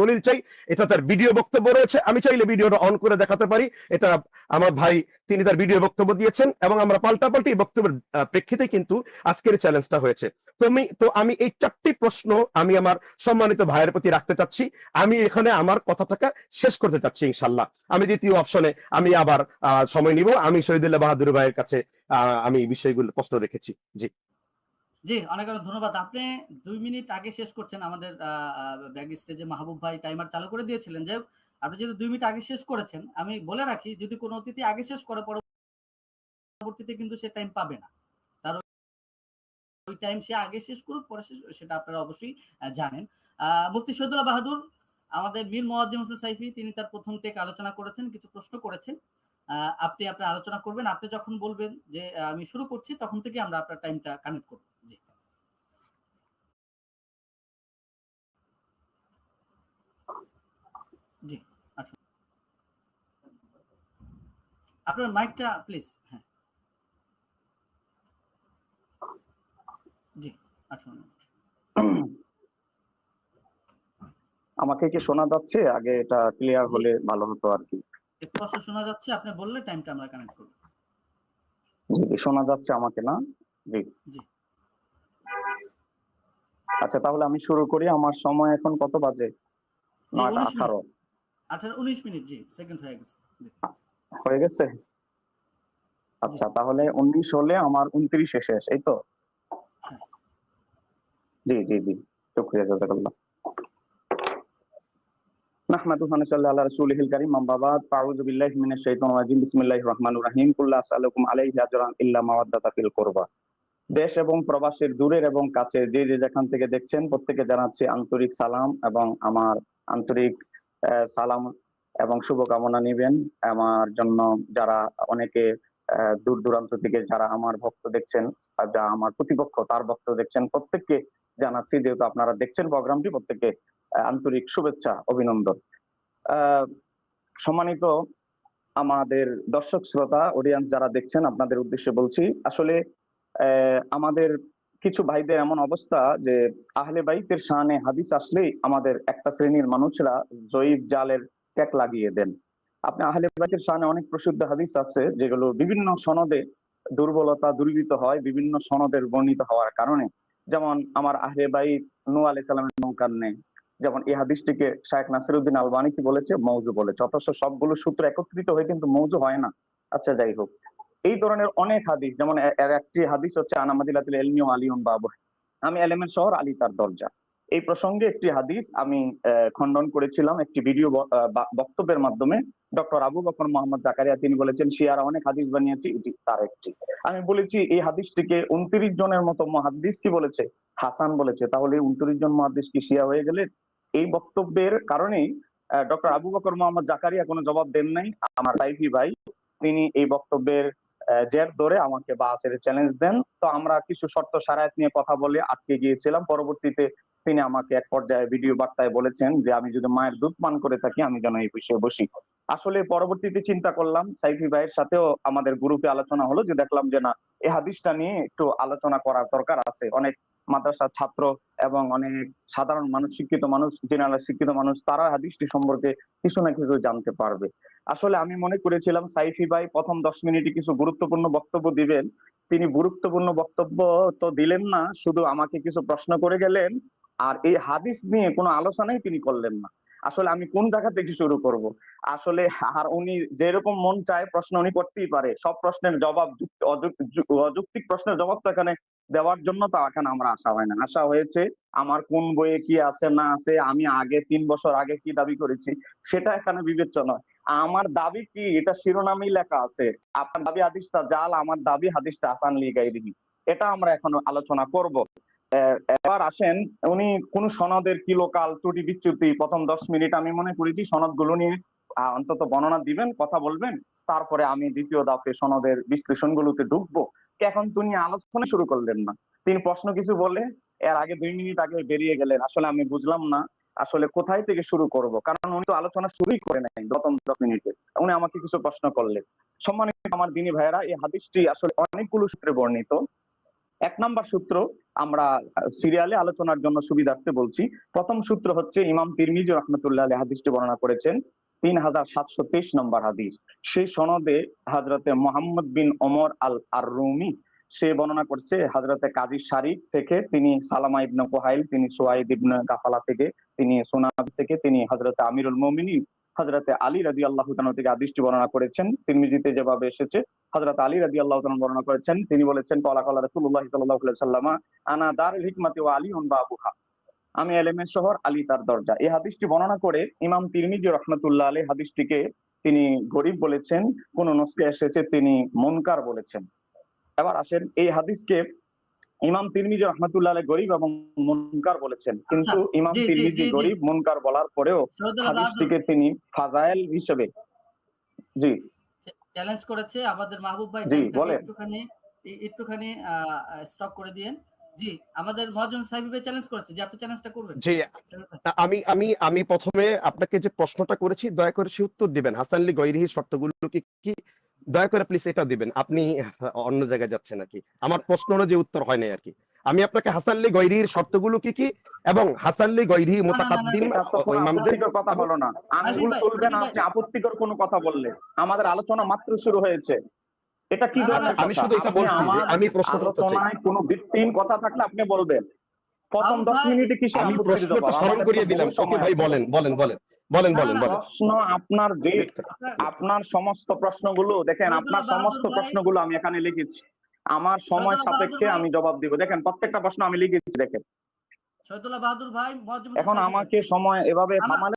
দলিল চাই, এটা তার ভিডিও বক্তব্য রয়েছে। আমি চাইলে ভিডিওটা অন করে দেখাতে পারি। এটা আমার ভাই, তিনি তার ভিডিও বক্তব্য দিয়েছেন এবং আমরা পাল্টাপাল্টি বক্তব্যের প্রেক্ষিতে কিন্তু আজকের চ্যালেঞ্জটা হয়েছে। তো আমি তো আমি এই চারটি প্রশ্ন আমি আমার সম্মানিত ভাইয়ের প্রতি রাখতে চাচ্ছি। আমি এখানে আমার কথাটাকে শেষ করতে চাচ্ছি, ইনশাল্লাহ। আমি দ্বিতীয় অপশনে আমি আবার সময় নিব। আমি শহীদুল্লাহ বাহাদুর ভাইয়ের কাছে আমি বিষয়গুলো প্রশ্ন রেখেছি। জি। জি অনেক অনেক ধন্যবাদ। আপনি দুই মিনিট আগে শেষ করছেন আমাদের ব্যাগ স্টেজে মাহবুব ভাই টাইমার চালু করে দিয়েছিলেন। যাই হোক, আপনি যদি দুই মিনিট আগে শেষ করেছেন আমি বলে রাখি যদি কোনো অতিথি আগে শেষ করে পরবর্তীতে কিন্তু সে টাইম পাবে না। তার ওই টাইম সে আগে শেষ করুক পরে শেষ সেটা আপনারা অবশ্যই জানেন। মুফতি শহীদুল্লাহ বাহাদুর আমাদের মীর মোয়াজ্জেম হোসেন সাইফি তিনি তার প্রথম টেক আলোচনা করেছেন কিছু প্রশ্ন করেছেন। আপনি আপনার আলোচনা করবেন আপনি যখন বলবেন যে আমি শুরু করছি তখন থেকে আমরা আপনার টাইমটা কানেক্ট করব। জি আপনার মাইকটা প্লিজ হ্যাঁ। জি আমাকে কি শোনা যাচ্ছে? আগে এটা ক্লিয়ার হলে ভালো হতো আর কি। স্পষ্ট শোনা যাচ্ছে আপনি বললে টাইমটা আমরা কানেক্ট করব। শোনা যাচ্ছে আমাকে না? জি। জি। আচ্ছা তাহলে আমি শুরু করি। আমার সময় এখন কত বাজে? নয়টা 19 মিনিট। আঠারো আঠারো উনিশ মিনিট জি সেকেন্ড হয়ে গেছে জি হয়ে গেছে আচ্ছা তাহলে উনিশ হলে আমার উনত্রিশে শেষ এই তো হ্যাঁ। জি জি জি শুক্রিয়া জাজাকাল্লাহ نحمده ونصلي على رسوله الكريم أما بعد فأعوذ بالله من الشيطان الرجيم بسم الله الرحمن الرحيم قل لا أسألكم عليه أجرا إلا مودة في القربى দেশ এবং প্রবাসের দূরের এবং কাছের যে যে যেখান থেকে দেখছেন প্রত্যেকে জানাচ্ছি আন্তরিক সালাম এবং আমার আন্তরিক আহ, সালাম এবং শুভকামনা নিবেন। আমার জন্য যারা অনেকে দূর দূরান্ত থেকে যারা আমার ভক্ত দেখছেন যা আমার প্রতিপক্ষ, তার ভক্ত দেখছেন, প্রত্যেককে জানাচ্ছি যেহেতু আপনারা দেখছেন প্রোগ্রামটি, প্রত্যেককে আন্তরিক শুভেচ্ছা, অভিনন্দন। সম্মানিত আমাদের দর্শক শ্রোতা অডিয়েন্স যারা দেখছেন, আপনাদের উদ্দেশ্যে বলছি, আসলে আমাদের কিছু ভাইদের এমন অবস্থা যে আহলে বাইতের শানে হাদিস আসলেই আমাদের একটা শ্রেণির মানুষরা জয়ীফ জালের ট্যাগ লাগিয়ে দেন। আপনি আহলে বাইতের শানে অনেক প্রসিদ্ধ হাদিস আছে, যেগুলো বিভিন্ন সনদে দুর্বলতা দুর্বৃত হয়, বিভিন্ন সনদের বর্ণিত হওয়ার কারণে। যেমন আমার আহলে বাইত নু আলাই সালামের নৌকার নেই। যেমন এই হাদিসটিকে শায়েখ নাসিরুদ্দিন আলবানি কি বলেছে, মৌজু বলেছে। অথচ সবগুলো সূত্র একত্রিত হয়ে কিন্তু মৌজু হয় না। আচ্ছা যাই হোক। এই ধরনের অনেক হাদিস, যেমন একটি হাদিস হচ্ছে আনামাদিলাতুল এলমি ও আলিউন বাবু আমি এলেমের শহর, আলী তার দরজা। এই প্রসঙ্গে একটি হাদিস আমি খণ্ডন করেছিলাম, একটি ভিডিও বক্তব্যের মাধ্যমে। ডক্টর আবু বকর মোহাম্মদ জাকারিয়া, তিনি বলেছেন, শিয়ারা অনেক হাদিস বানিয়েছে, এটি তার একটি। আমি বলেছি, এই হাদিসটিকে উনত্রিশ জনের মতো মহাদিস কি বলেছে? হাসান বলেছে, তাহলে উনত্রিশ জন মহাদিস কি শিয়া হয়ে গেলে? এই বক্তব্যের কারণেই ডক্টর আবু বকর মোহাম্মদ জাকারিয়া কোনো জবাব দেন নাই। আমার সাইফি ভাই, তিনি এই বক্তব্যের জের ধরে আমাকে বাসের চ্যালেঞ্জ দেন। তো আমরা কিছু শর্ত সারায়াত নিয়ে কথা বলে আটকে গিয়েছিলাম। পরবর্তীতে তিনি আমাকে এক পর্যায়ে ভিডিও বার্তায় বলেছেন যে, আমি যদি মায়ের দুধ পান করে থাকি, আমি যেন এই বিষয়ে বসি। আসলে পরবর্তীতে চিন্তা করলাম সাইফি ভাইয়ের সাথেও আমাদের গ্রুপে আলোচনা হলো যে দেখলাম যে না এই হাদিসটা নিয়ে একটু আলোচনা করার দরকার আছে। অনেক মাদ্রাসার ছাত্র এবং অনেক সাধারণ মানুষ, শিক্ষিত মানুষ জেনারেল শিক্ষিত মানুষ, তারা হাদিসটি সম্পর্কে কিছু না কিছু জানতে পারবে। আসলে আমি মনে করেছিলাম সাইফি ভাই প্রথম দশ মিনিটে কিছু গুরুত্বপূর্ণ বক্তব্য দিবেন। তিনি গুরুত্বপূর্ণ বক্তব্য তো দিলেন না, শুধু আমাকে কিছু প্রশ্ন করে গেলেন। আর এই হাদিস নিয়ে কোনো আলোচনাই তিনি করলেন না। আসলে আমি কোন জায়গা থেকে শুরু করব? আসলে আর উনি যেরকম মন চায় প্রশ্ন উনি করতেই পারে। সব প্রশ্নের জবাব যুক্তি- অযৌক্তিক প্রশ্নের জবাব তো এখানে দেওয়ার জন্য তো এখানে আমরা আশা হয় না। আসা হয়েছে আমার কোন বইয়ে কি আছে, না আছে, আমি আগে তিন বছর আগে কি দাবি করেছি, সেটা এখানে বিবেচ্য নয় আমার দাবি কি? এটা শিরোনামেই লেখা আছে। আপনার দাবি হাদিসটা জাল, আমার দাবি হাদিসটা আসান লিগাই দিবি এটা আমরা এখন আলোচনা করব। আহ, আসেন উনি কোন সনদের কি লোকাল ত্রুটি বিচ্যুতি প্রথম দশ মিনিট আমি মনে করেছি সনদগুলো নিয়ে অন্তত বর্ণনা দিবেন কথা বলবেন তারপরে আমি দ্বিতীয় দাপে সনদের বিশ্লেষণ গুলোতে ঢুকবো এখন তিনি আলোচনা শুরু করলেন না। তিনি প্রশ্ন কিছু বলে এর আগে দুই মিনিট আগে বেরিয়ে গেলেন আসলে আমি বুঝলাম না আসলে কোথায় থেকে শুরু করব? কারণ উনি তো আলোচনা শুরুই করে নাই প্রথম দশ মিনিটে। উনি আমাকে কিছু প্রশ্ন করলেন। সম্মানিত আমার দিনী ভাইয়েরা এই হাদিসটি আসলে অনেকগুলো সূত্রে বর্ণিত। এক নাম্বার সূত্র আমরা সিরিয়ালে আলোচনার জন্য সুবিধার্থে বলছি। প্রথম সূত্র হচ্ছে ইমাম তিরমিজি রহমতুল্লাহ আলী হাদিসটি বর্ণনা করেছেন, তিন হাজার সাতশো তেইশ নম্বর হাদিস। সেই সনদে হাজরতে মোহাম্মদ বিন ওমর আল আর রুমি সে বর্ণনা করছে হাজরতে কাজী শারিক থেকে তিনি সালামা ইবনে কোহাইল, তিনি সোয়াইদ ইবনে গাফালা থেকে, তিনি সোনাব থেকে তিনি হাজরতে আমিরুল মোমিনিন হাজরতে আলী রাজি আল্লাহ থেকে আদিষ্টি বর্ণনা করেছেন। তিরমিজিতে যেভাবে এসেছে, হযরত আলী রাদিয়াল্লাহু তাআলা বর্ণনা করেছেন। তিনি বলেছেন, কলা কলা আলাইহি সাল্লামা আনা দারুল হিকমাতি ওয়া আলী বাবুহা আমি এলেমের শহর, আলী তার দরজা। এই হাদিসটি বর্ণনা করে ইমাম তিরমিজি রহমাতুল্লাহ আলী হাদিসটিকে তিনি গরিব বলেছেন, কোন নস্কে এসেছে তিনি মনকার বলেছেন। এবার আসেন এই হাদিসকে ইমাম তিরমিজি রহমাতুল্লাহ গরিব এবং মুনকার বলেছেন। কিন্তু ইমাম তিরমিজি। গরিব মুনকার বলার পরেও হাদিসটিকে তিনি ফাজাইল হিসেবে জি। চ্যালেঞ্জ করেছে আমাদের মাহবুব ভাই। জি, বলেন। একটুখানি একটুখানি স্টপ করে দিয়েন। জি আমাদের মহাজন সাহেব চ্যালেঞ্জ করেছে। যে আপনি চ্যালেঞ্জটা করবেন। জি আমি আমি আমি প্রথমে আপনাকে যে প্রশ্নটা করেছি দয়া করে সে উত্তর দিবেন। হাসানলি গৈরিহি শর্তগুলো কি কি? দয়া করে প্লিজ এটা দিবেন। আপনি অন্য জায়গায় যাচ্ছেন নাকি? আমার প্রশ্ন যে উত্তর হয় নাই আর কি। আমি আপনাকে হাসান আলী গৈরিহির শর্তগুলো কি কি? এবং হাসান আলী গৈরিহি না, না, না, মোতাকাদ্দিম ইমামদের আপত্তিকর কথা হলো না। আঙ্গুল ভাই, তুলবেন ভাই। আপনি আপত্তিকর কোনো কথা বললে। আমাদের আলোচনা মাত্র শুরু হয়েছে। এটা কি না, না, না, আমি শুধু এটা বলছি যে আমি প্রশ্ন করতে চাই। কোনো ভিত্তিহীন কথা থাকলে আপনি বলবেন। প্রথম আবু দশ ভাই, মিনিটে কিসে আমি প্রশ্নটা স্মরণ করিয়ে দিলাম। ওকে ভাই বলেন বলেন বলেন। বলেন বলেন বলেন। প্রশ্ন আপনার যে আপনার সমস্ত প্রশ্নগুলো দেখেন আপনার সমস্ত প্রশ্নগুলো আমি এখানে লিখেছি। আমার সময় সাপেক্ষে আমি জবাব দিব। দেখেন প্রত্যেকটা প্রশ্ন আমি লিখেছি দেখেন। শহীদুল্লাহ বাহাদুর ভাই এখন আমাকে সময় এভাবে থামালে